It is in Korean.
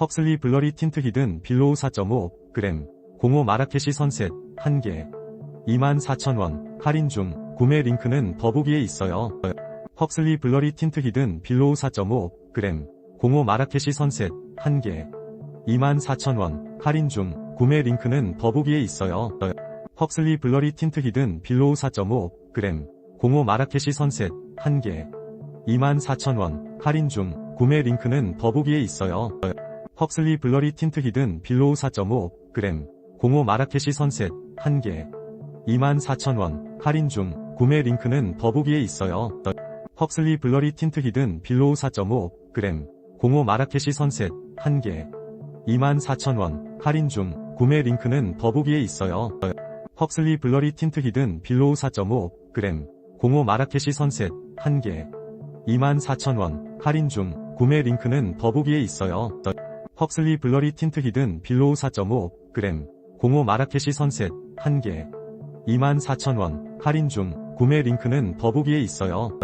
헉슬리 블러리 틴트 히든 빌로우 4.5g 05 마라케시 선셋 1개. 24,000원. 할인 중. 구매 링크는 더보기에 있어요. 헉슬리 블러리 틴트 히든 빌로우 4.5g 05 마라케시 선셋 1개. 24,000원. 할인 중. 구매 링크는 더보기에 있어요. 헉슬리 블러리 틴트 히든 빌로우 4.5g 05 마라케시 선셋 1개. 24,000원. 할인 중. 구매 링크는 더보기에 있어요. 헉슬리 블러리 틴트 히든 빌로우 4.5g 05 마라케시 선셋 1개 24,000원 할인 중 구매 링크는 더보기에 있어요. 헉슬리 블러리 틴트 히든 빌로우 4.5g 05 마라케시 선셋 1개 24,000원 할인 중 구매 링크는 더보기에 있어요. 헉슬리 블러리 틴트 히든 빌로우 4.5g 05 마라케시 선셋 1개 24,000원 할인 중 구매 링크는 더보기에 있어요. 헉슬리 블러리 틴트 히든 빌로우 4.5g 05 마라케시 선셋 1개. 24,000원. 할인 중. 구매 링크는 더보기에 있어요.